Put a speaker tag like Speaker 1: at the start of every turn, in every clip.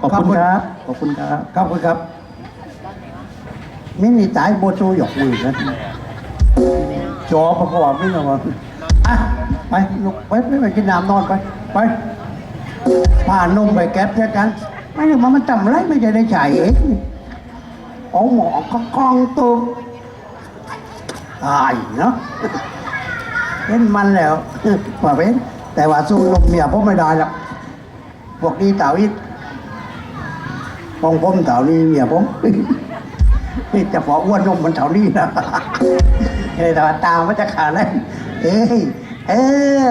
Speaker 1: ขอบคุณครับ ขอบคุณครับ
Speaker 2: ขอบคุณครับมินิตายโบโจหยกมือนะจอประกอบไม่หรอกอะไปลุกไปไปไปกินน้ำนอนไป ไปผ่านนมไปแก๊ปเช่กัน ไม่ได้มามันจำไรไม่ใช่ได้จ่ายเองเอาหมอก็กองตัวตายเนาะเป็นมันแล้วว่าเป็นแต่ว่าสู้นมเมียผมไม่ได้หรอกพวกนี้เต่าอีก มองผมเท่านี้เมียผมนี่จะพออ้วนนมมันเท่านี้นะเลยแต่ว่าตามันจะขาดเลยเอ้ยเออ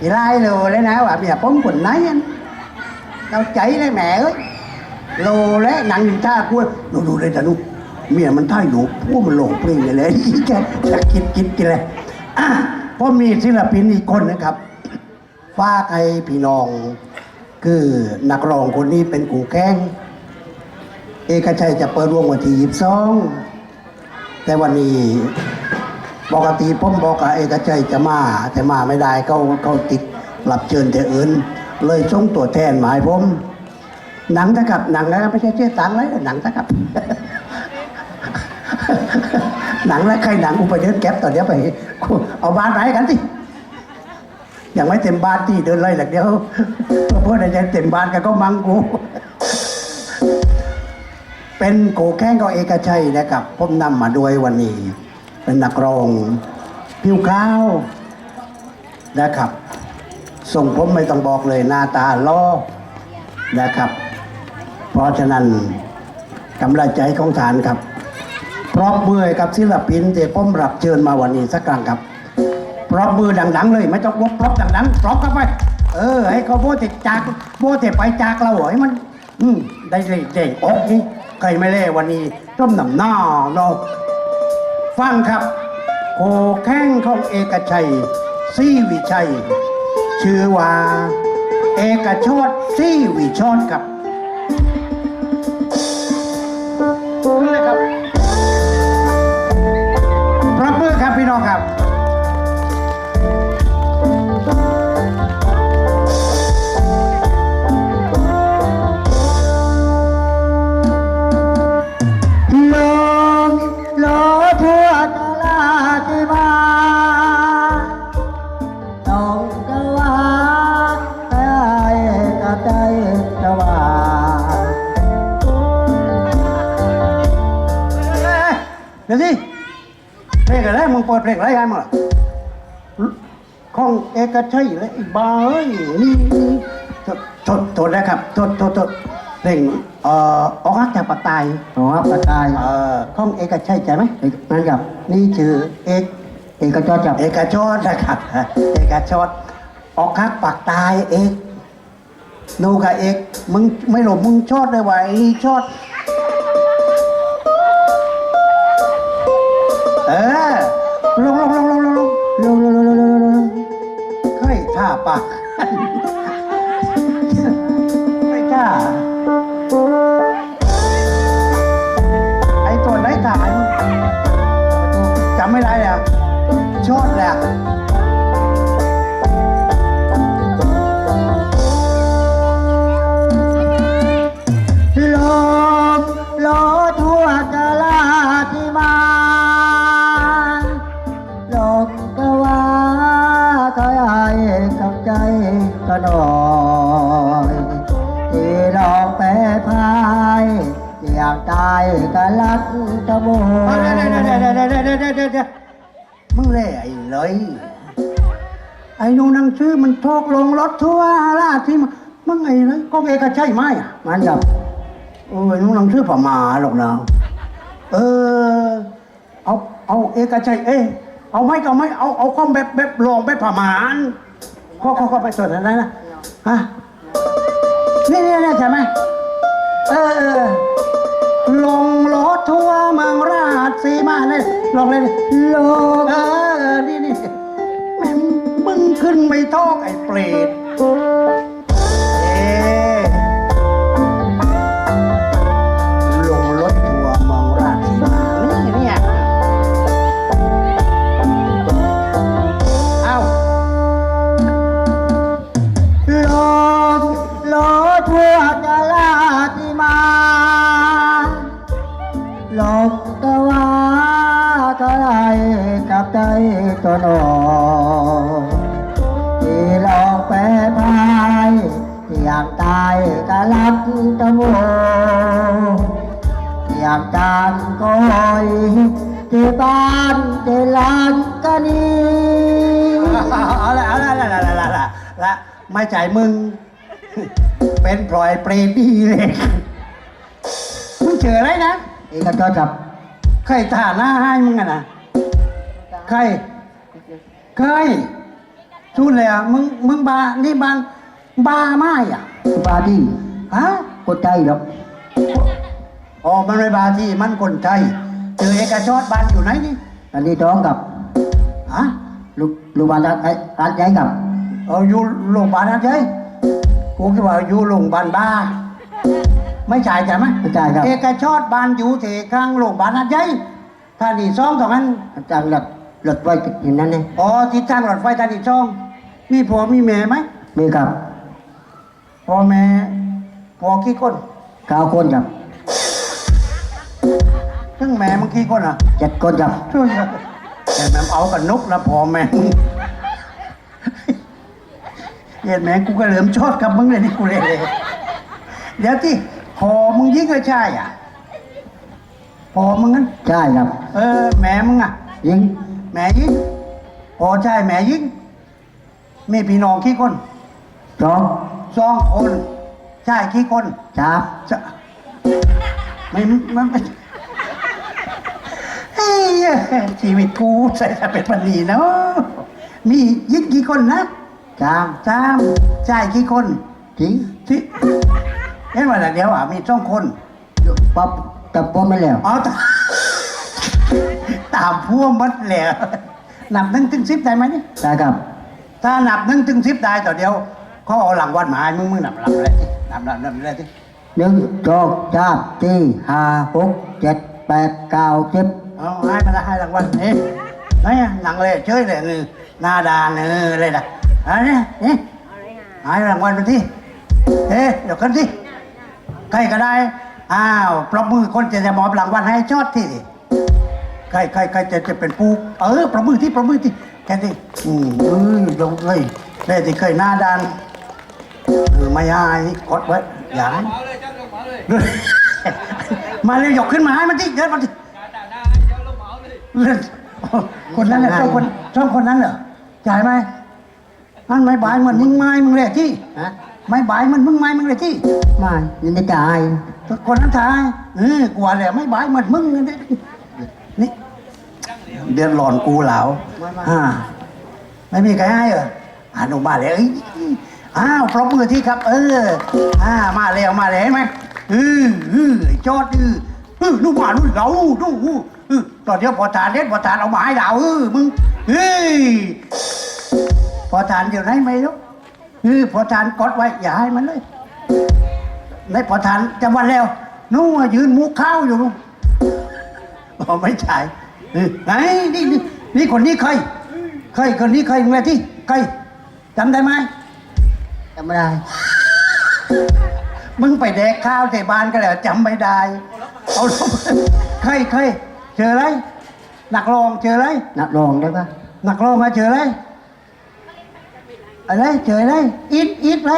Speaker 2: อีไล่เลยเลยนะว่าเมียผมคนไหนอันเราใจเลยแหมเอ้ยโลและหนังยิงท่ากล้วยดูดูเลยแต่ลูกเมียมันท่ายหนูพวกมันหลงปลิ้งเลยเลยแกจะกินกินกินเลยอะเพราะมีศิลปินอีกคนนะครับฝากให้พี่น้อง คือนักร้องคนนี้เป็นกูแข้ง เอกชัยจะเปิดวงวันที่ยีิบสองแต่วันนี้ปกติผมบอกกับเอกชัยจะมา แต่มาไม่ได้เขาเขาติดหลับเชิญแต่อื่น เลยส่งตัวแทนมาให้ผมหนังตะกับหนังนะไม่ใช่เจ๊ตังเลยหนังตะกับหนังแล้วใครหนังอุปเดินแก๊ปต่อนเดี๋ยวไปเอาบ้านไหนกันสิยังไม่เต็มบ้านที่เดินไล่หลักเดียวเพราะอะไรเต็มบ้านกันก็มังกู เป็นโกแข้งกับเอกชัยนะครับผมนำมาด้วยวันนี้ เป็นนักร้องผิวขาวนะครับ ส่งผมไม่ต้องบอกเลยหน้าตาล้อนะครับ เพราะฉะนั้นกำลังใจของฐานครับ พร้อมมือกับศิลปินที่ผมรับเชิญมาวันนี้สักครั้งครับปรบมือดังๆ เลย ไม่ต้องวบปรบดังๆปรบเข้าไป เออ ให้เขาโบติจากโบติไปจากเราให้มัน อืมได้เลยเด่งอกนี่ใครไม่เล่วันนี้ต้มหนำหน้าเนาะฟังครับ โคแข้งของเอกชัยซีวิชัย ชื่อว่า เอกชดซีวิชดครับนี่เลยครับ ปรบมือครับพี่น้องครับ เพลงอะไรกันมาของเอกชัยและอีกบ้าเอ้ยนี่นี่โทษโทษนะครับโทษโทษโทษเพลงเอ่อออกฮักจากปากตาย
Speaker 1: อ๋อประกาย
Speaker 2: เอ่อของเอกชัยใช่ไหม
Speaker 1: นั่นกับ
Speaker 2: นี่ชื่อเอก
Speaker 1: เอกจอจับ
Speaker 2: เอกชดนะครับเอกชดออกคักปากตายเอกนูกับเอกมึงไม่หลบมึงชอดเลยว่ะไอ้นี่ชด ก็เอกชัยไหม
Speaker 1: มันกับ
Speaker 2: โอ้ยหนูหนังชื่อผ่ามาหรอกนะเออ เอาเอาเอกชัยเอเอาไม่ก็ไม่เอาเอาข้อมแบบแบบลองแบบผ่ามานข้อข้อข้อไปสวนอะไรนะฮะนี่นี่นี่ใช่ไหมเออลงรถทั่วเมืองราชสีมาเลยลองเลยดิ
Speaker 1: ลม
Speaker 2: เออนี่นี่มึงขึ้นไม่ท้องไอ้เปรตาย
Speaker 1: ก็รักตะโมอยากจานก็หอยที่บ้านที่ลานก็นี
Speaker 2: เอาละเอาละละละละละละไม่จ่ายมึง เป็นปล่อยเปรตดีเลยมึงเจออะไรนะ
Speaker 1: เอกชนกับ
Speaker 2: ใครท่าหน้าให้มึงอะนะใครใครชูดเลยอะมึงมึงบานี่บานบาไม่อะ
Speaker 1: บาดี
Speaker 2: ฮะ
Speaker 1: กดใจหรอก
Speaker 2: อ๋อมันไม่บาที่มันคนใจเจอเอกชอดบ้านอยู่ไหนนี่
Speaker 1: อันนี้ท้องกับ
Speaker 2: ฮะ
Speaker 1: ลูกลูกบาลรัฐไอ้รัฐใหญ่กับ
Speaker 2: เอออยู่โรงพยาบาลนะเจ๊กูคิดว่าอยู่โรงพยาบาลบ้า ไม่จ่ายใช่ไหม
Speaker 1: กระจายครับ
Speaker 2: เอกชอดบ้านอยู่ที่ข้างโรงพยาบาลนะเจ๊ท่านี่ซ่องตรงนั้น
Speaker 1: อาจารย์หลักหลักไว้อย่างนั้นเนี่ย
Speaker 2: อ๋อที่ทางรถไฟท่านี่ซ่อง มีผัวมีแม่ไหม
Speaker 1: มีกับ
Speaker 2: พ่อแม่ ผัวกี่คน
Speaker 1: เก้าคนกับ
Speaker 2: ซึ่งแม่มึงกี่คนอะ
Speaker 1: เจ็ดคนกับ
Speaker 2: ช่วยแต่แม่เอากับนกแล้วพ่อแม่มึงเห็นแม่กูก็เหลิมชอดกับมึงเลยนี่กูเลยเลยเดี๋ยวที่พอมึงยิงก็ใช่อะพอมึงนั้น
Speaker 1: ใช่ครับ
Speaker 2: เออแม่มึงอะ
Speaker 1: ยิง
Speaker 2: แม่ยิงพอใช่แม่ยิงมีพี่น้องกี่คน
Speaker 1: สอง
Speaker 2: สองคน ใช่กี่คน
Speaker 1: สาม
Speaker 2: จะไม่ไม่ไม่เฮ้ยชีวิตกูใส่แต่เป็นปันนีเนาะมียิงกี่คนนะ
Speaker 1: สาม
Speaker 2: สามใช่กี่คน
Speaker 1: ทิ้ง
Speaker 2: ที่เห็นว่าแต่เดียวอะมีสองคน
Speaker 1: ป๊อปตับป๊อปไม่แล้ว
Speaker 2: เอาตาตามพวงมัดแล้วนับหนึ่งถึงสิบได้ไหมนี่
Speaker 1: ได้ครับ
Speaker 2: ถ้านับหนึ่งถึงสิบได้ต่อเดียวเขาเอาหลังวัดมาให้มึงมึงนับหลังอะไรที่ นับนับนับอะไรที่
Speaker 1: หนึ่งสองสามสี่ห้าหกเจ็ดแปดเก้าสิบ
Speaker 2: เอาให้มาละให้รางวัลนี่ไหนอะหนังเลยเชยเลยนี่หน้าดานเออเลยนะอันนี้นี่ให้รางวัลไปที่เอ๊ะเดี๋ยวกันที่ใครก็ได้อ้าวปรบมือคนจะจะมอบรางวัลให้ชอดที่ดิใครใครใครจะจะเป็นผู้เออปรบมือที่ปรบมือที่แค่ที่อืมเอ้ยลงเลยเลยที่เคยหน้าดาน เออไม่อายกดไว้อย่าให้มาเลยยกขึ้นมาให้มันที่เดินมาที่เล่นคนนั้นแหละชอบคนชอบคนนั้นเหรอจ่ายไหมมันไม่บายเหมือนมึงไม้มึงเลยที่
Speaker 1: ฮะ
Speaker 2: ไม่บายเหมือนมึงไม้มึงเลยที่
Speaker 1: ไม่ยินดีจ่าย
Speaker 2: คนนั้นทายเออกลัวเลยไม่บายเหมือนมึงเลยนี่เดือดร้อนกูเหลาอ่าไม่มีใครให้เหรออ่าหนูมาเลยเอ้ย อ้าวปรบมือที่ครับ เออ อ่ามาแล้วมาแล้วเห็นไหมเออเออไอ้จอดเออเออลูกมาลูกเราดูเออตอนเดียวพอทานเด็ดพอทานเอามาให้เราเออมึงเฮ้ยพอทานเดี๋ยวไหนไม่รู้เออพอทานกดไว้อย่าให้มันเลยในพอทานจำวันแล้วนู่นยืนมุกข้าวอยู่นู่นอ๋อไม่ใช่เออไหนนี่นี่นี่คนนี้ใครใครคนนี้ใครมึงเลยที่ใครจำได้ไหม
Speaker 1: จำไม่ได้
Speaker 2: มึงไปแดกข้าวที่บ้านก็แล้วจำไม่ได้ เอาลงใครใครเจออะไรหนักรองเจออะไร
Speaker 1: นักร้องได้ปะ
Speaker 2: หนักรองมาเจออะไรอะไรเจออะไรอิดอิดอะไร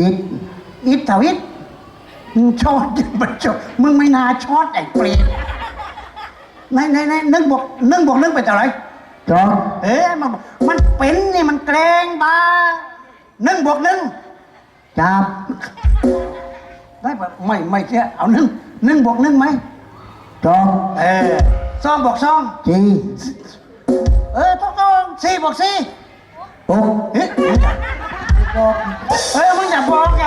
Speaker 1: อีก
Speaker 2: อิดเถาอิดมึงชอดมันชอดมึงไม่น่าชอดไอ้เปรตไหนไหนไหนนึกบวกนึกบวกนึกไปเท่าไหร่
Speaker 1: สอง
Speaker 2: เอ๊ะมันมันเป็นนี่มันแกล้งบ้า นึ่งบวกหนึ่ง
Speaker 1: สาม
Speaker 2: ได้ปะไม่ไม่เชื่อเอาหนึ่งหนึ่งบวกหนึ่งไหม
Speaker 1: สอง
Speaker 2: เออสองบวกสอง
Speaker 1: สี่
Speaker 2: เออต้องต้องสี่บวกสี่
Speaker 1: หก
Speaker 2: เฮ้ยบอกเฮ้ยมึงอย่าบอกแก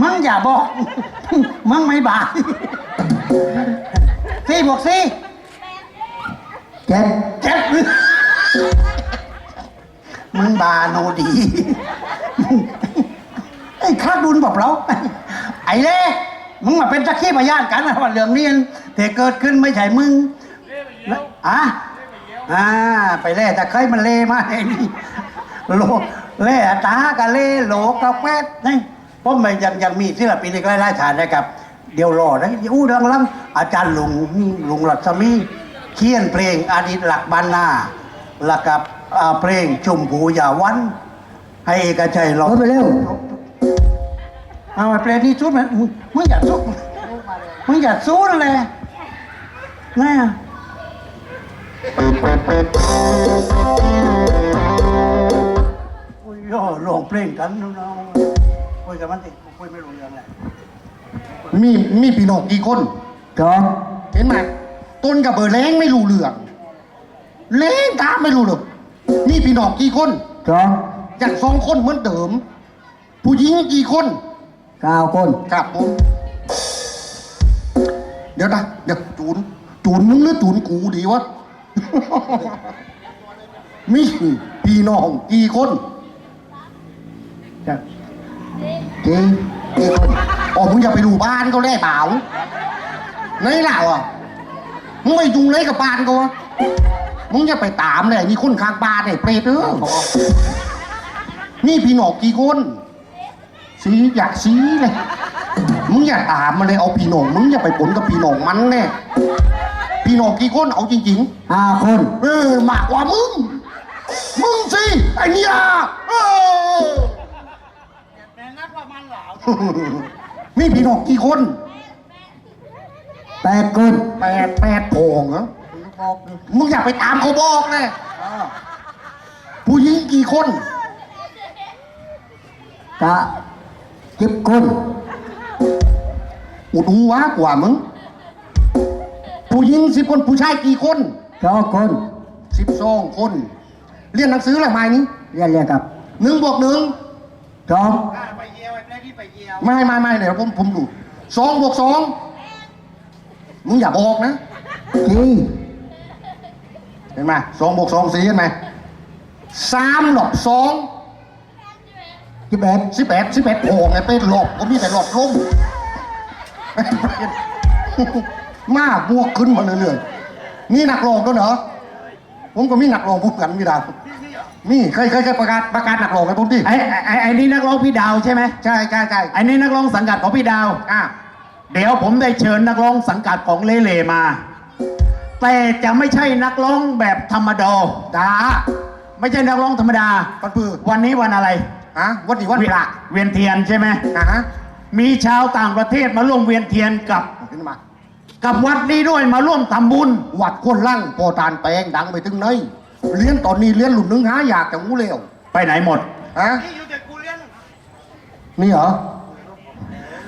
Speaker 2: มึงอย่าบอกมึงไม่บาปสี่บวกสี่
Speaker 1: เจ็ด
Speaker 2: เจ็ด มึงบาโนดีไอ้ข้าดุนบอกเราไอ้เล่มึงมาเป็นสักขีพยานกันนะว่าเรื่องนี้แต่เกิดขึ้นไม่ใช่มึงอะอ่าไปเล่แต่เคยมันเล่มาไอ้นี่โลเล่ตากะเล่โหลกาแฟนี่เพราะมันยังยังมีศิลปินอีกหลายๆฐานนะครับ เดี๋ยวรอนะอู้ดังลังอาจารย์หลวงนี่หลวงรัศมีเขียนเพลงอดีตหลักบ้านนาแล้วกับ อ่าเพลงชมพูอย่าวัน ให้เอกชัยร้อง
Speaker 1: เอาไปเร็ว
Speaker 2: เอาไอ้เพลงนี้ชุดมันมึงมึงอย่าสู้มึงอย่าสู้นั่นแหละนะโอ้ยย่อร้องเพลงกันน้องๆคุยกันมันดิคุยไม่รู้เรื่องแหละ
Speaker 3: มีมีพี่น้องกี่คน
Speaker 1: จอง
Speaker 3: เห็นไหมต้นกับเบอร์แรงไม่รู้เรื่องเล้งตามไม่รู้หรอก มีพี่น้องกี่คน
Speaker 1: จอง
Speaker 3: อย่างสองคนเหมือนเดิม ผู้หญิงกี่คน
Speaker 1: เก้าคน
Speaker 3: ครับผมเดี๋ยวนะเดี๋ยวจูนจูนมึงหรือจูนกูดีวะ มีพี่น้องกี่คน
Speaker 1: จะจีกี่คน
Speaker 3: อ๋อมึงอย่าไปดูบ้านเขาแล่เปล่าไหนเล่าอะมึงไปดูไหนกับบ้านเขาวะ มึงอย่าไปตามเลยนี่คนข้างบ้านเนี่ยเปรตเออนี่พี่น้องกี่คนสีอยากสีเลย มึงอย่าตามมาเลยเอาพี่น้องมึงอย่าไปผลกับพี่น้องมันแน่พี่น้องกี่คนเอาจริง
Speaker 1: ห้าคน
Speaker 3: ๆเออมากกว่ามึง มึงสิไอ้เนี่ยเออมีพี่น้องกี่คน
Speaker 1: แปดคน
Speaker 3: แปดแปดโผงเหรอ มึงอย่าไปตามเขาบอกนะผู้หญิงกี่คน
Speaker 1: กะสิบคน
Speaker 3: อุดหูวะกว่ามึง ผู้หญิงสิบคนผู้ชายกี่คน
Speaker 1: สองคน
Speaker 3: สิบสองคน เรียนหนังสืออะไรมานี้
Speaker 1: เรียนเรียนกับ
Speaker 3: หนึ่งบวกหนึ่ง
Speaker 1: สอง
Speaker 3: ไม่ไม่ไม่เดี๋ยวผมผมดูสองบวกสองมึงอย่าบอกนะ
Speaker 1: สี่
Speaker 3: เห็นไหมสองบวกสองสี่เห็นไหมสามหลบสอง
Speaker 1: สิบเอ็ด
Speaker 3: สิบแปดสิบแปดโอ่งไงเป็นหลบก็มีแต่หลบลงมาบวกขึ้นมาเรื่อยๆมีหนักลองด้วยเหรอผมก็มีหนักลองพูดกันมีดาวมีเคยเคยเคยประกาศประกาศหนักลองให้ผมดิ
Speaker 4: ไอ้ไอ้ไอ้นี่นักร้องพี่ดาวใช่ไหม
Speaker 3: ใช่ใช่ใช่
Speaker 4: ไอ้นี่นักร้องสังกัดของพี่ดาว
Speaker 3: อะ
Speaker 4: เดี๋ยวผมได้เชิญนักร้องสังกัดของเลเลมา แต่จะไม่ใช่นักร้องแบบธรรมดา
Speaker 3: ดา
Speaker 4: ไม่ใช่นักร้องธรรมดา
Speaker 3: ปันปือ
Speaker 4: วันนี้วันอะไร
Speaker 3: ฮะวันนี้วันพระ
Speaker 4: เวียนเทียนใช่ไหม
Speaker 3: อะฮะ
Speaker 4: มีชาวต่างประเทศมาร่วมเวียนเทียนกับ
Speaker 3: ขึ้นมา
Speaker 4: กับวัดนี้ด้วยมาร่วมทำบุญ
Speaker 3: วัดคนล่างโปรตานแปลงดังไปถึงไหนเลี้ยนตอนนี้เลี้ยนหลุดนึงหาอยากแต่งูเร็ว
Speaker 4: ไปไหนหมด
Speaker 3: ฮะนี่เหรอ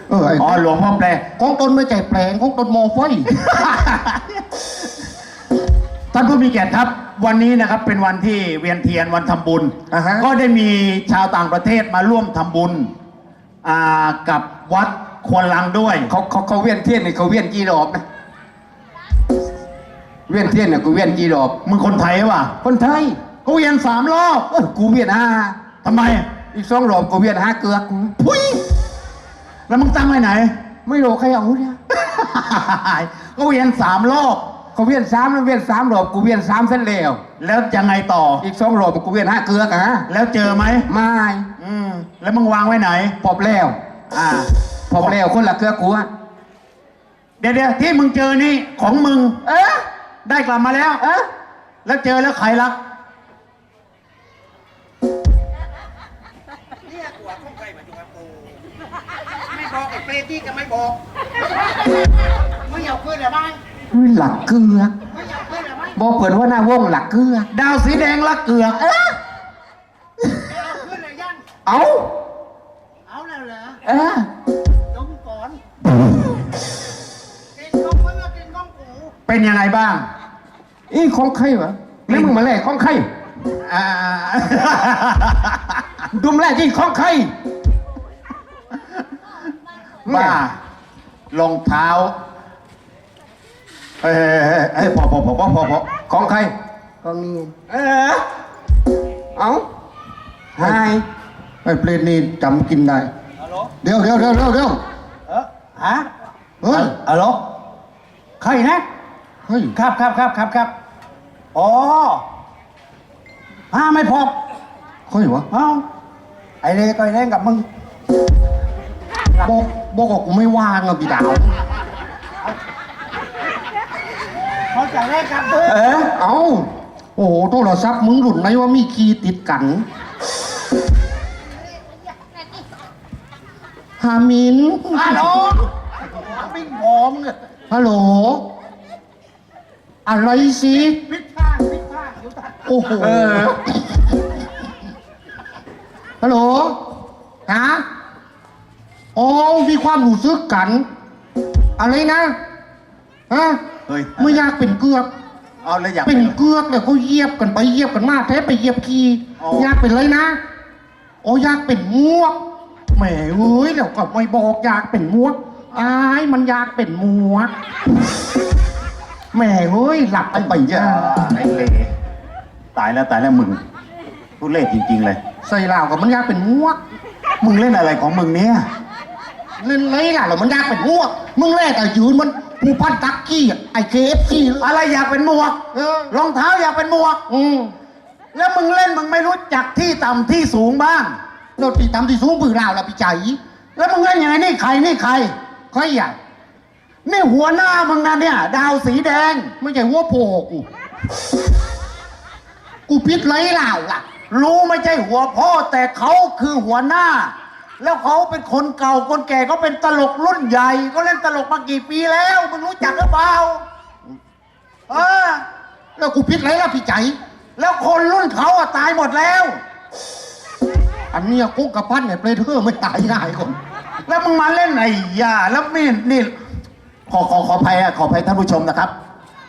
Speaker 3: เออไอ้
Speaker 4: อ๋อหลวงพ่อแปล
Speaker 3: ของตนไม่ใจแปลงของตนมองไฟ
Speaker 4: ท่านผู้มีเกียรติครับวันนี้นะครับเป็นวันที่เวียนเทียนวันทำบุญ
Speaker 3: อ่าฮะ
Speaker 4: ก็ได้มีชาวต่างประเทศมาร่วมทำบุญอ่ากับวัดควนลังด้วย
Speaker 5: เขาเขาเขาเวียนเทียนเนี่ยเขาเวียนกี่รอบนะเวียนเทียนเนี่ยกูเวียนกี่รอบ
Speaker 4: มึงคนไทยวะ
Speaker 5: คนไทย
Speaker 4: ก็เวียนสามรอบ
Speaker 5: เออกูเวียนห้า
Speaker 4: ทำไม
Speaker 5: อีกสองรอบกูเวียนห้าเกลือกกู
Speaker 4: พุยแล้วมึงตั้งไว้ไหน
Speaker 5: ไม่รู้ใครเอาเนี่ย
Speaker 4: ก็เวียนสามรอบ
Speaker 5: เขาเวียนสามแล้วเวียนสามรอบกูเวียนสามเส้นแล้ว
Speaker 4: แล้วยังไงต่อ
Speaker 5: อีกสองรอบกูเวียนห้าเกลือกอะ
Speaker 4: แล้วเจอไหม
Speaker 5: ไม่
Speaker 4: อืมแล้วมึงวางไว้ไหน
Speaker 5: พบแล้ว
Speaker 4: อ่า
Speaker 5: พบแล้วคนละเกลือกกูอะ
Speaker 4: เดี๋ยวเดี๋ยวที่มึงเจอนี่ของมึง
Speaker 5: เออ
Speaker 4: ได้กลับมาแล้ว
Speaker 5: เออ
Speaker 4: แล้วเจอแล้วใครรัก
Speaker 2: ไม่บอกไอ้เปรตที่ก็ไม่บอกไม่เอาขึ้นเลยบ้าง
Speaker 5: หลักเกลือก
Speaker 2: ไม่เอาขึ้นเลยบ้าง
Speaker 5: บอกเปิดว่าหน้าวงหลักเกลือก
Speaker 4: ดาวสีแดงรักเกือก
Speaker 2: เอาขึ้นเลยยัง
Speaker 5: เอา
Speaker 2: เอาแล้วเหรอ
Speaker 5: เออ
Speaker 2: ลงก่อนกินก้องมึงก็กินก้องกู
Speaker 4: เป็นยังไงบ้าง
Speaker 5: อีของใครวะแล้วมึงมาแลกของใคร
Speaker 4: อ่า
Speaker 5: ดุมแรกอีของใคร
Speaker 4: บ้า รองเท้า เฮ้ยเฮ้ยเฮ้ยพอพอพอพอพอพอ
Speaker 5: ของใคร
Speaker 1: ก็มี
Speaker 5: เออเอาไฮ
Speaker 3: ไอ้เปรตนี่จำกินได้เดี๋ยวเดี๋ยวเดี๋ยวเดี๋ยวเดี๋ยว
Speaker 2: เออฮะ
Speaker 3: เฮ้ย
Speaker 2: ฮัลโหลใครนะ
Speaker 3: เฮ้ย
Speaker 2: ครับครับครับครับครับอ๋อห้าไม่พบ
Speaker 3: เฮ้ยวะ
Speaker 2: เอ้าไอ้เล่ก็ไอ้เล่นกับมึง
Speaker 3: บอกบอกว่ากูไม่ว่างอะพี่ดาว
Speaker 2: เขา
Speaker 5: เออ
Speaker 3: เอาโอ้โหโทรศัพท์มึงหลุดไหนว่ามีคีย์ติดกัน ฮามิน
Speaker 4: ฮัลโหลปิ้งหอมเงย
Speaker 3: ฮัลโหล อะไรสิพิชาพิชาโอ้โห
Speaker 5: เออ
Speaker 3: ฮัลโหล ฮะอ๋อมีความรู้สึกกัน อะไรนะ ฮะ
Speaker 4: เฮ้ย
Speaker 3: ไม่อยากเป็นเกือก
Speaker 4: เอาแล้วอยาก
Speaker 3: เป็น
Speaker 4: เป็น
Speaker 3: เกือกเลยเขาเหยียบกันไปเหยียบกันมาแท้ไปเหยียบขี้
Speaker 4: อ๋อ
Speaker 3: อยากเป็นเลยนะ โอ้อยากเป็นมวกแหมเอ้ยเดี๋ยวก็ไม่บอกอยากเป็นมวกอายมันอยากเป็นมวกแหมเฮ้ยหลับไปไป
Speaker 4: อย่า
Speaker 3: จ้า
Speaker 4: ไอ้เล่ตายแล้วตายแล้วมึงทุเล่จริง ๆ เลย
Speaker 3: ใส่เหล่ากับมันอยากเป็นมวก
Speaker 4: มึงเล่นอะไรของมึงเนี่ย
Speaker 3: เล่นไรล่ะแล้วมันอยากเป็นมวก มึงแรกแต่ยืนมัน ผู้พันตักกี้อะไอเคเอฟซี
Speaker 4: อะไรอยากเป็นหมวก
Speaker 3: เออ
Speaker 4: รองเท้าอยากเป็นหมวก
Speaker 3: อืม
Speaker 4: แล้วมึงเล่นมึงไม่รู้จักที่ต่ำที่สูงบ้าง
Speaker 3: โนตีตามที่สูงปือเหล่าละพี่ใจ
Speaker 4: แล้วมึงเล่นยังไงนี่ใครนี่ใคร
Speaker 3: ใครอะ
Speaker 4: นี่หัวหน้ามึงนะเนี่ย ดาวสีแดง
Speaker 3: ไม่ใช่หัวโผกู กูพิษไรเหล่าล่ะ
Speaker 4: รู้ไม่ใช่หัวพ่อแต่เขาคือหัวหน้า แล้วเขาเป็นคนเก่าคนแก่เขาเป็นตลกรุ่นใหญ่เขาเล่นตลกมากี่ปีแล้วมึงรู้จักหรือเปล่าเออ
Speaker 3: แล้วกูพิษไรล่ะพี่ใจ
Speaker 4: แล้วคนรุ่นเขาอะตายหมดแล้ว
Speaker 3: อันเนี้ยกุ๊กกับพันเนี่ยเปรตเธอไม่ตายง่ายคน
Speaker 4: แล้วมึงมาเล่นไอ้ยาแล้วนี่นี่ขอขอขออภัยอะขออภัยท่านผู้ชมนะครับ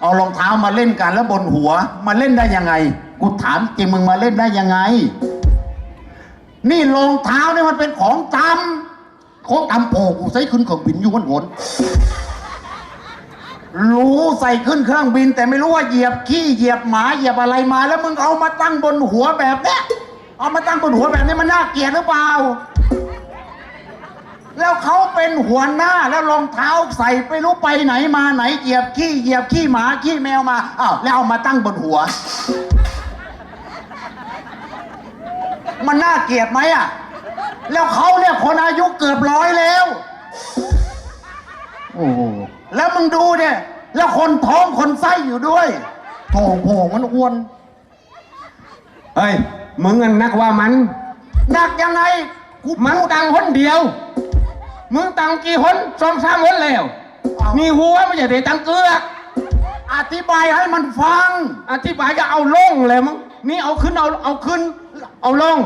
Speaker 4: เอารองเท้ามาเล่นกันแล้วบนหัว มาเล่นได้ยังไง กูถามจริงมึงมาเล่นได้ยังไง นี่รองเท้าเนี่ยมันเป็นของจำ
Speaker 3: ของตำโผกูใส่ขึ้นเครื่องบินอยู่วันหน
Speaker 4: รู้ใส่ขึ้นเครื่องบิน แต่ไม่รู้ว่าเหยียบขี้เหยียบหมาเหยียบอะไรมา แล้วมึงเอามาตั้งบนหัวแบบเนี้ยเอามาตั้งบนหัวแบบนี้มันน่าเกลียดหรือเปล่า แล้วเขาเป็นหัวหน้าแล้วรองเท้าใส่ไปรู้ไปไหนมาไหนเหยียบขี้เหยียบขี้หมาขี้แมวมาอ้าวแล้วเอามาตั้งบนหัว มันน่าเกลียดไหมอะ แล้วเขาเนี่ยคนอายุเกือบร้อยแล้ว
Speaker 3: โอ้โห
Speaker 4: แล้วมึงดูเนี่ย แล้วคนท้องคนไส้อยู่ด้วย
Speaker 3: ทองโผมันอ้วน
Speaker 5: เฮ้ย มึงอันนักว่ามัน
Speaker 4: หนักยังไง
Speaker 5: กูมันตังคนเดียว มึงตังกี่คนสองสามคนแล้วมีหัวไม่ใช่ได้ตังเกลือก
Speaker 4: อธิบายให้มันฟัง
Speaker 5: อธิบายก็เอาลงเลยมั้งนี่เอาขึ้นเอาเอาขึ้น เอาลง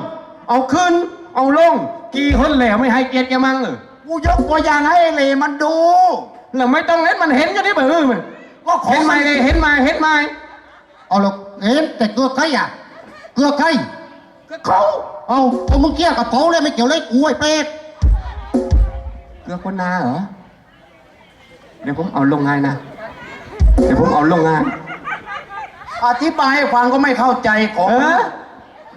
Speaker 5: เอาขึ้น เอาลง กี่คนแล้วไม่ให้เกียรติแกมั้งเออ
Speaker 4: กูยกตัวอย่างให้ไอ้เลมันดู
Speaker 5: แล้วไม่ต้องเห็นมันเห็นอยู่ที่มือมัน
Speaker 4: ก็ขอ
Speaker 5: เห็นไหมเลยเห็นไหมเห็นไหม
Speaker 3: เอาหรอกเห็นแต่เกลือใครอะเกลือใคร
Speaker 5: ก็เขา
Speaker 3: เอาเอามึงเกี่ยวกับเขาเลยไม่เกี่ยวเลยกูไอ้เป็ด
Speaker 5: เลือกคนนาเหรอเดี๋ยวผมเอาลงงานนะเดี๋ยวผมเอาลงงาน
Speaker 4: อธิบายให้ฟังก็ไม่เข้าใจของ
Speaker 5: เออ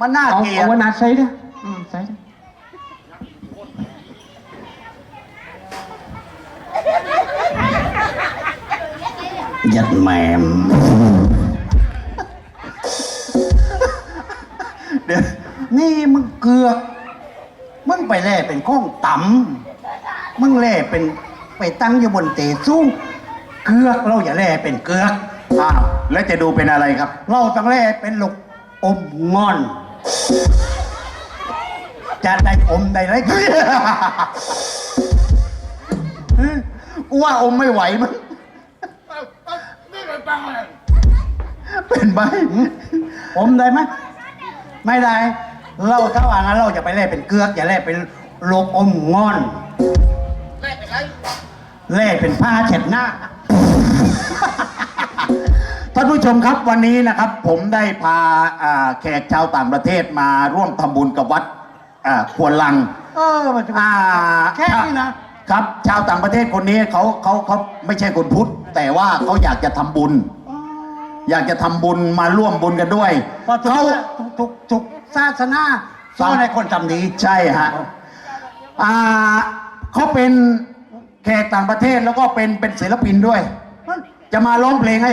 Speaker 4: มันน่า
Speaker 5: เอา
Speaker 4: เกลีย
Speaker 5: เอา
Speaker 4: ด
Speaker 5: วันนัดใส่เด้ออืมใส่เด้อ
Speaker 4: ยัดแหมมเดี๋ยวนี่มึงเกือก มึงไปแล่เป็นข้องต่ำมึงแล่เป็นไปตั้งอยู่บนเตะสูงเกือกเราอย่าแล่เป็นเกือกอ้าวแล้วจะดูเป็นอะไรครับ เราต้องแล่เป็นลูกอมงอน จะได้อมได้ไรก็กูว่าอมไม่ไหวมั้งเป็นใบอมได้ไหมไม่ได้ เราถ้าว่างั้นเราจะไปแล่เป็นเกลือกอย่าแล่เป็นลูกอมงอนแล่เป็นไรแล่เป็นผ้าเช็ดหน้า ท่านผู้ชมครับวันนี้นะครับ ผมได้พาอ่าแขกชาวต่างประเทศมาร่วมทำบุญกับวัดอ่าควนลัง
Speaker 2: เออมันจะ
Speaker 4: อ่า
Speaker 2: แค่นี้นะ
Speaker 4: ครับ ชาวต่างประเทศคนนี้เขาเขาเขาไม่ใช่คนพุทธ แต่ว่าเขาอยากจะทำบุญ อยากจะทำบุญมาร่วมบุญกันด้วย
Speaker 2: เพราะทุก
Speaker 4: เขา
Speaker 2: ทุกทุกทุกศาสนาสอนให้คนทำดี
Speaker 4: ใช่ฮะอ่าเขาเป็นแขกต่างประเทศแล้วก็เป็นเป็นศิลปินด้วย จะมาร้องเพลงให้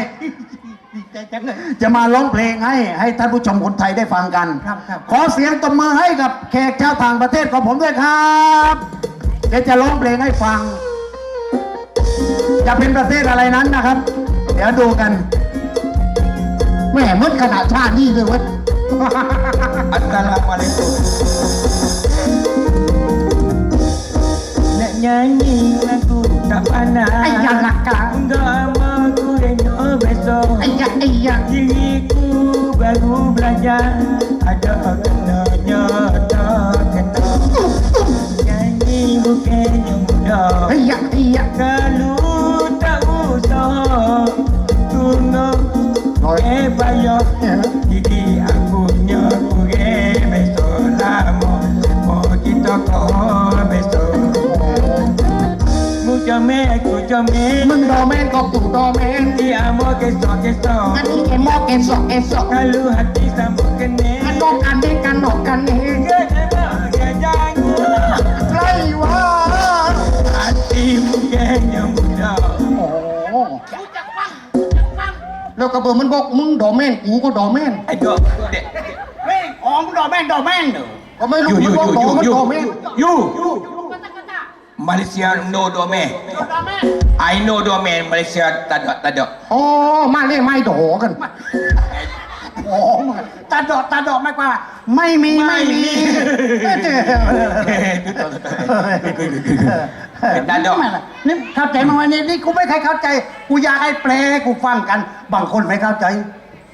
Speaker 2: ดีใจจังเลย
Speaker 4: จะมาร้องเพลงให้ให้ท่านผู้ชมคนไทยได้ฟังกัน
Speaker 2: ครับครับ
Speaker 4: ขอเสียงตบมือให้กับแขกชาวต่างประเทศของผมด้วยครับเดี๋ยวจะร้องเพลงให้ฟัง จะเป็นประเทศอะไรนั้นนะครับ เดี๋ยวดูกัน
Speaker 3: แม่มืดขนาดชาตินี่เลยเว้ย
Speaker 6: Assalamualaikum. Nak nyanyi lagu tak pandai.
Speaker 3: Ayah nakal.
Speaker 6: Enggak aku rendah besok.
Speaker 3: ไอ้ยะไอ้ยะ
Speaker 6: Diriku baru belajar. Ada kenanya tak kena. Nyanyi bukannya mudah.
Speaker 3: ไอ้ยะไอ้ยะ
Speaker 6: Kalau tak usah tunggu Eh payah Gigi jame aku jame
Speaker 3: มึงดอแมนก็ตู่ดอแมน
Speaker 6: Dia mau kesok kesok
Speaker 3: อันนี้ไอ้หมอเกสอกเกสอก
Speaker 6: Kalau hati sama kene
Speaker 3: อันนอกกันเด้กันนอกกันเอง
Speaker 6: Jangan
Speaker 3: ใกล้ว่า
Speaker 6: Hati bukannya mudah
Speaker 3: โอ้แล้วกระเบือมันบอกมึงดอแมนกูก็ดอแมน
Speaker 6: Aduh dek.
Speaker 2: เฮ้ยอ๋อมงดอกแม่นดอกแม่นเหรอ
Speaker 3: ก็ไม่รู้
Speaker 6: You
Speaker 3: มัน
Speaker 6: you Malaysia no domain I know domain Malaysia tak ada tak ada
Speaker 3: อ๋อมาเล่ไม่ดอกัน
Speaker 2: อ๋อมึงตาดอกตาดอกไม่กว่า ไม่มีไม่มีเอ้ยเจ้า
Speaker 6: ตาดอก
Speaker 2: ไม่ล่ะนี่เข้าใจมั้ยวันนี้นี่กูไม่เคยเข้าใจ กูอยากให้แปลให้กูฟังกัน บางคนไม่เข้าใจ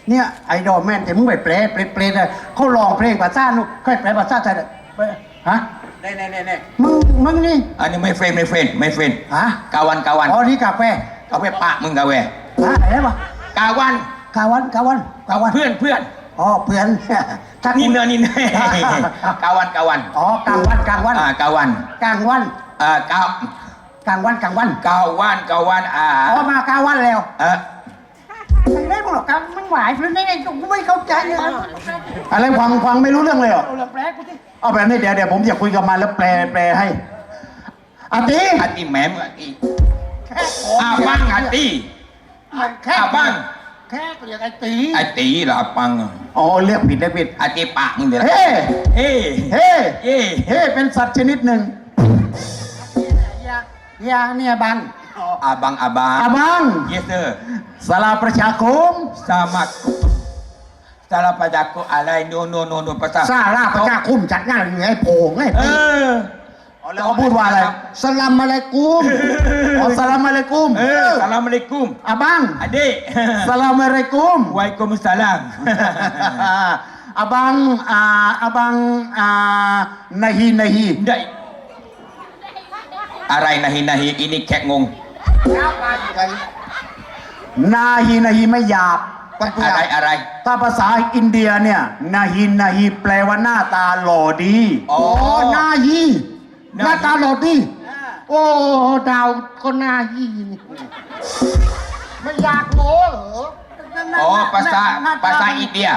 Speaker 2: เนี่ยไอ้ดอกแม่นแต่มึงไปแปลแปลแปลเลยเขาลองเพลงภาษาหนูเคยแปลภาษาไทย เลยฮะ
Speaker 7: เน่เน่เน่เน่
Speaker 2: มึงมึงนี่
Speaker 6: Ini my friend my friend my friend
Speaker 2: ฮะ
Speaker 6: Kawan-kawan
Speaker 2: อ๋อนี่กาแฟ
Speaker 6: Kau pak meng gawe
Speaker 2: ฮะอะไรวะ
Speaker 6: Kawan
Speaker 2: กาวันกาวันกาวัน
Speaker 6: พื่อนเพื่อน
Speaker 2: อ๋อเพื่อนถ้ากู
Speaker 6: Nina Nina Kawan kawan
Speaker 2: อ๋อกลางวันกลางวัน
Speaker 6: Ah kawan
Speaker 2: กลางวัน
Speaker 6: Ah kau
Speaker 2: กลางวันกลางวัน
Speaker 6: kawan kawan
Speaker 2: อ๋อ
Speaker 6: ah
Speaker 2: มากลางวันแล้ว
Speaker 6: ah
Speaker 2: ไม่ได้หรอกกลางมันหวายเพื่อนได้ไงกูไม่เข้าใจเลย
Speaker 4: อะไรฟังฟังไม่รู้เรื่องเลยเหรอ
Speaker 2: เอาละแปลกูสิ
Speaker 4: เอาแบบนี้เดี๋ยวเดี๋ยวผมจะคุยกับมันแล้วแปลแปลให้อาติ
Speaker 6: Hati mem hati Abang hati
Speaker 2: มันแค่
Speaker 6: Abang
Speaker 2: แค่เรียกไอ้ตี
Speaker 6: Hati lah abang
Speaker 4: อ๋อเรียกผิดเรียกผิด
Speaker 6: Hati pak meng dia
Speaker 4: เฮ้
Speaker 6: Eh
Speaker 4: เฮ้
Speaker 6: Eh
Speaker 4: เฮ้เป็นสัตว์ชนิดหนึ่ง
Speaker 2: ยาเนี่ยบัง
Speaker 6: Abang abang
Speaker 4: อาบัง
Speaker 6: Yes sir
Speaker 4: สลาประชาคม
Speaker 6: Sama Salah padaku alai no no no no pasal
Speaker 3: ซาลาพระเจ้าคุ้มจัดงานยังไงโผงไง
Speaker 6: เออ
Speaker 4: อ๋อแล้วเขาพูดว่าอะไร
Speaker 3: สลัมอะไรกูม
Speaker 4: อ๋อสลามอะลัยกุม
Speaker 6: เออ Assalamualaikum
Speaker 4: อาบัง
Speaker 6: Adik
Speaker 4: สลามอะลัยกุม
Speaker 6: Waalaikumsalam
Speaker 4: อาบังอ่าอาบังอ่านาฮีนาฮี
Speaker 6: Dai Arai nahi nahi ini kek ngong
Speaker 4: นาฮีนาฮีไม่หยาบ
Speaker 6: Arai arai
Speaker 4: ถ้าภาษาอินเดียเนี่ยนาฮีนาฮีแปลว่าหน้าตาหล่อดี
Speaker 3: โอ้หน้ายีหน้าตาหล่อดีโอ้ดาวก็หน้ายีนี่ไม่อยากโง่เหรอ
Speaker 6: Oh pasal pasal India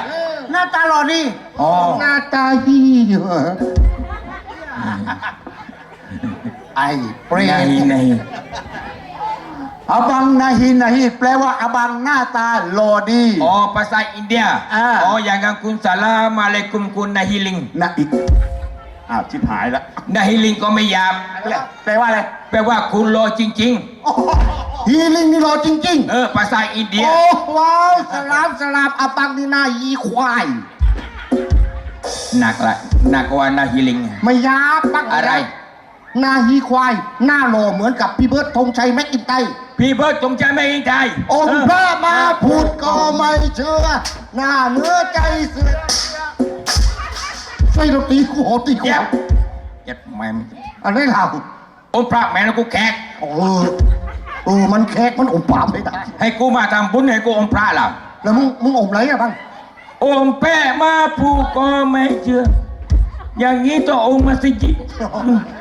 Speaker 2: หน้าตาหล่อดี
Speaker 6: Oh
Speaker 3: หน้าตายีเหรอไอ้เปรต
Speaker 6: nahi nahi
Speaker 4: อา บังนาฮีนาฮีแปลว่าอาบังหน้าตาหล่อดี
Speaker 6: Oh pasal India
Speaker 4: Ah.
Speaker 6: Oh jangan kun Assalamualaikum kun nahiling
Speaker 4: นะอีกอ้าวชิบหายละ
Speaker 6: nahiling kau ไม่หยาบ
Speaker 4: แปลว่าอะไร
Speaker 6: แปลว่าคุณรอจริง
Speaker 3: ฮีลิงนี่หล่อจริง
Speaker 6: ๆ เออภาษาอิน
Speaker 3: ๆ
Speaker 6: เดีย
Speaker 3: โอ้ว้าวสลามสลามอาปังนี่หน้ายีควาย
Speaker 6: หนักละหนักกว่านาฮิลิง
Speaker 3: ไม่อยากปัง
Speaker 6: อะไร
Speaker 3: หน้ายีควาย หน้าหล่อเหมือนกับพี่เบิร์ดธงชัยแม็กอินไตร์
Speaker 6: พี่เบิร์ดจงใจไม่ยิงใจ
Speaker 3: อง
Speaker 6: เอ
Speaker 3: ค์
Speaker 6: อ
Speaker 3: พระมาพูดก็ไม่เชื่อ หน้าเนื้อใจเสือช่วยเราตีกูโหตีกู
Speaker 6: เจ็บเจ็บแม่ง
Speaker 3: อะไรเรา
Speaker 6: องค์พระแม่นกูแขก
Speaker 3: เออเออมันแขกมันอมปามไม่ได้
Speaker 6: ให้กูมาทำบุญให้กูองค์พระล่ะ
Speaker 3: แล้วมึงมึงอมอะไรอะบ้าง
Speaker 6: องค์แป้มาผูกก็ไม่เชื่ออย่างนี้ต้ององค์มัสยิดโอ้ไม่เสีย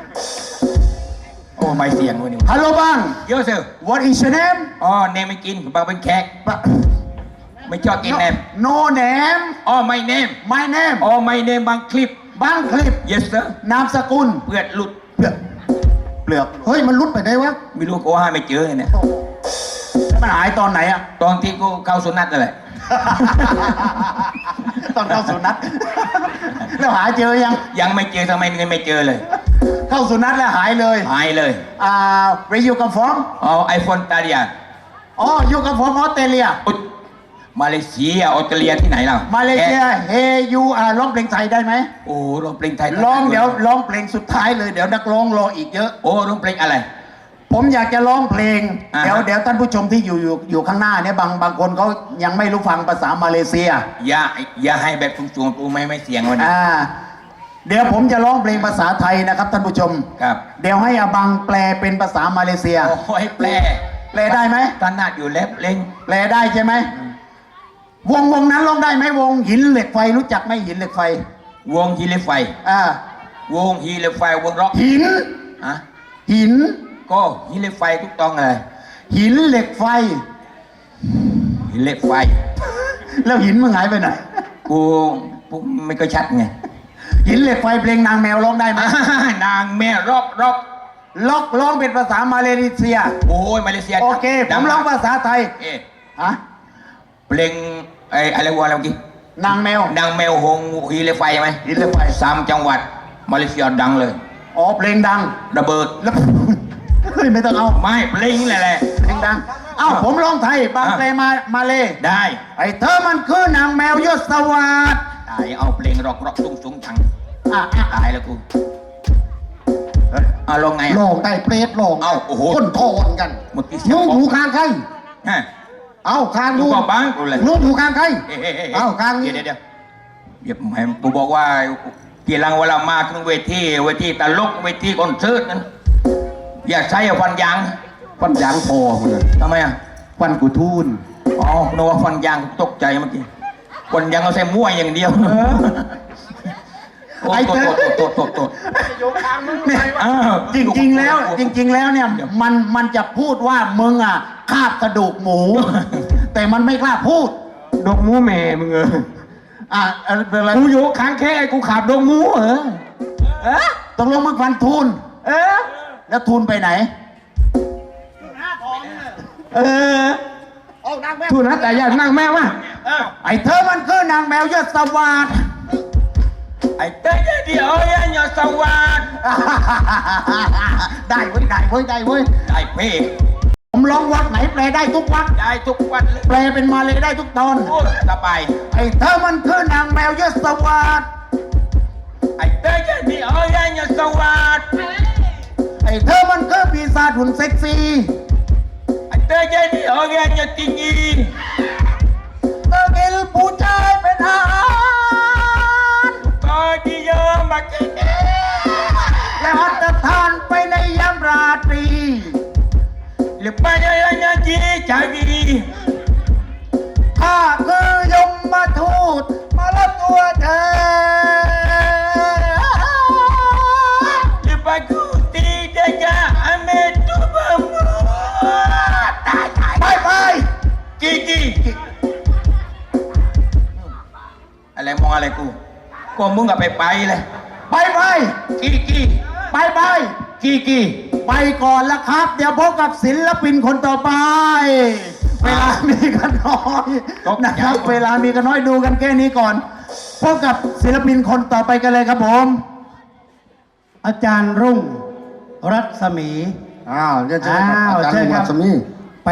Speaker 6: งวันนี้
Speaker 4: ฮัลโหลบัง
Speaker 6: เยอะเสือ
Speaker 4: what is your name
Speaker 6: อ๋อเนมไม่กินบางเป็นแขกไม่ชอบกินเนม
Speaker 4: no name
Speaker 6: อ๋อไม่เนม
Speaker 4: my name
Speaker 6: อ๋อไม่เนมบางคลิป
Speaker 4: บังคลิป
Speaker 6: yes sir
Speaker 4: นามสกุล
Speaker 6: เปือดหลุด
Speaker 4: เปลือก เปลือก
Speaker 3: เฮ้ย มันรุดไปได้วะ
Speaker 6: ไม่รู้กูหาไม่เจอเนี่ย
Speaker 4: แล้วมันหายตอนไหนอะ
Speaker 6: ตอนที่กูเข้าสุนัตนั่นแหละ
Speaker 4: ตอนเข้าสุนัตแล้วหายเจอยัง
Speaker 6: ยังไม่เจอทำไมยังไม่เจอเลย
Speaker 4: เข้าสุนัตแล้วหายเลย
Speaker 6: หายเลย
Speaker 4: อ่า where you come from
Speaker 6: อ๋อไอโฟนตาเดีย
Speaker 4: อ๋อ you come from Australia
Speaker 6: อุ๊ยมาเลเซียออสเตรเลียที่ไหนล่ะ
Speaker 4: มาเลเซียเฮยูอ่าร้องเพลงไทยได้ไหม
Speaker 6: โอ้ร้องเพลงไทย
Speaker 4: ร้องเดี๋ยวร้องเพลงสุดท้ายเลยเดี๋ยวนักร้องรออีกเยอะ
Speaker 6: โอ้ร้องเพลงอะไร
Speaker 4: ผมอยากจะร้องเพลง
Speaker 6: อ่าฮะ
Speaker 4: เดี๋ยวเดี๋ยวท่านผู้ชมที่อยู่อยู่อยู่ข้างหน้าเนี่ยบางบางคนเขายังไม่รู้ฟังภาษามาเลเซีย
Speaker 6: อย่าอย่าให้แบบสูงๆกูไม่ไม่เสียงวันนี้
Speaker 4: อ่า เดี๋ยวผมจะร้องเพลงภาษาไทยนะครับท่านผู้ชม
Speaker 6: ครับ
Speaker 4: เดี๋ยวให้อาบังแปลเป็นภาษามาเลเซีย
Speaker 6: โอ้ยแปล
Speaker 4: แปลได้ไหม
Speaker 6: ถนัดอยู่แล้วเพลง
Speaker 4: แปลได้ใช่ไหม วงวงนั้นร้องได้ไหมวงหินเหล็กไฟรู้จักไหมหินเหล็กไฟ
Speaker 6: วงฮีเลไฟ
Speaker 4: อ่าว
Speaker 6: งฮีเลไฟวงร็อก
Speaker 4: หิน
Speaker 6: ฮะ
Speaker 4: หิน
Speaker 6: ก็ฮีเลไฟทุกต้องอะไร
Speaker 4: หินเหล็กไฟ
Speaker 6: ฮีเลไฟ
Speaker 4: แล้วหินมึงหายไปไหน
Speaker 6: กูกูไม่ก็ชัดไง
Speaker 4: หินเหล็กไฟเพลงนางแมวร้องได้ไหม
Speaker 6: นางแม่ร็อกร็อก
Speaker 4: ล็อกร้องเป็นภาษามาเลเซีย
Speaker 6: โอ้ยมาเลเซีย
Speaker 4: โอเคผมร้องภาษาไทย
Speaker 6: เอ๊ะ
Speaker 4: ฮะ
Speaker 6: เพลงไอ้อะไรวะอะไรเมื่อกี้
Speaker 4: นางแมว
Speaker 6: นางแมวหงฮีเหล็กไฟใช่ไหม
Speaker 4: หินเหล็กไฟ
Speaker 6: สามจังหวัดมาเลเซียดังเลย
Speaker 4: อ๋อเพลงดัง
Speaker 6: ระเบิด
Speaker 4: แล้วไม่ต้องเอา
Speaker 6: ไม่เพลงนี่แหละ
Speaker 4: เพลงดังเอ้าผมร้องไทยบางเพลงมามาเลย
Speaker 6: ได้
Speaker 4: ไอ้เธอมันคือนางแมวยศสวัสด
Speaker 6: ได้เอาเพลงร็อกร็อกสูงสูงทัง
Speaker 4: อะอะ
Speaker 6: ตายแล้วกูเอาลงไง
Speaker 3: โล
Speaker 6: อะ
Speaker 3: งได้เปรตโลง
Speaker 6: เอ้าโอ้โห
Speaker 3: คนโทนกัน
Speaker 6: เมื่อกี้เสีย
Speaker 3: นุ่
Speaker 6: ง
Speaker 3: ง
Speaker 6: บอก
Speaker 3: ถูข้างใคร
Speaker 6: ฮะ
Speaker 3: เอ้าข้าง
Speaker 6: ดู
Speaker 3: นู่น
Speaker 6: ก็บ้างกูเลย
Speaker 3: นุ่งถูข้างใคร
Speaker 6: เอ้ยเอ้ยเอ้ย
Speaker 3: เอ้าข้างนี้
Speaker 6: เดี๋ยวเดี๋ยวเดี๋ยวแหมกูบอกว่าทีหลังเวลามาถึงเวทีเวทีตลกเวทีคอนเสิร์ตนั้นอย่าใช้ฟันยาง
Speaker 3: ฟันยางพอมึงเลย
Speaker 6: ทำไมอะ
Speaker 3: ฟันกูทูน
Speaker 6: อ๋อนึกว่าฟันยางตกใจเมื่อกี้ ฟันยางเอาใส่มั่วอย่างเดียวโอ้
Speaker 4: ไอ้
Speaker 6: โต
Speaker 4: เธอ
Speaker 6: โตโตโตโต
Speaker 4: เนี่ย
Speaker 6: อ้าว
Speaker 4: จริงๆแล้ว จริง ๆ แล้วเนี่ย มันมันจะพูดว่ามึงอะคาบกระดูกหมู แต่มันไม่กล้าพูด
Speaker 5: ดกหมูแม่มึงเออ
Speaker 4: อะเอ่อเป็นอะไร
Speaker 5: กูอยู่ข้างแค่กูขับดกหมูเหรอเออ
Speaker 4: ตกลงมึงฟันทูน
Speaker 5: เออ
Speaker 4: แล้วทูนไปไหน
Speaker 5: เออ ทุนนะแต่อย่านั่งแม่วะ
Speaker 4: ไอ้เธอมันคือนางแมวยศสวัสด
Speaker 6: ไอ้เต้ยเดี๋ยวยังอย่าสวัสด
Speaker 4: ได้เว้ยได้เว้ยได้เว้ย
Speaker 6: ได้เพ่
Speaker 4: ผมร้องวัดไหนแปลได้ทุกวัด
Speaker 6: ได้ทุกวันเลย
Speaker 4: แปลเป็นมาเลยได้ทุกตอน
Speaker 6: โอ้สบาย
Speaker 4: ไอ้เธอมันคือนางแมวยศสวัสด
Speaker 6: ไอ้เต้ยเดี๋ยวยังอย่าสวัสด
Speaker 4: ไอ้เธอมันคือปีศาจหุ่นเซ็กซี่
Speaker 6: ไอ้เต้ยเดี๋ยวยังอย่าติงี
Speaker 4: เธอกินผู้ชายเป็นอาหาร
Speaker 6: ก็ดีเยอะมากจริง
Speaker 4: และอัตทานไปในยามราตรี
Speaker 6: หรือไปยังยังจีจากี
Speaker 4: ข้าคือยมมาทูตมารับตัวเธอ
Speaker 6: อะไรมองอะไรกูก็มึงกับไปไปเลย
Speaker 4: ไปไป
Speaker 6: กีกี
Speaker 4: ไปไป
Speaker 6: กีกี
Speaker 4: ไปก่อนละครับ เดี๋ยวพบกับศิลปินคนต่อไป เวลามีกันน้อยนะครับ เวลามีกันน้อยดูกันแค่นี้ก่อน พบกับศิลปินคนต่อไปกันเลยครับผม อาจารย์รุ่ง รัศมี
Speaker 3: อ้าวเดี๋ยวเจอกับ
Speaker 4: อ้าว
Speaker 3: อาจารย์
Speaker 4: เชิญ
Speaker 3: ลุง
Speaker 4: ครั
Speaker 3: รับศมี
Speaker 4: ไป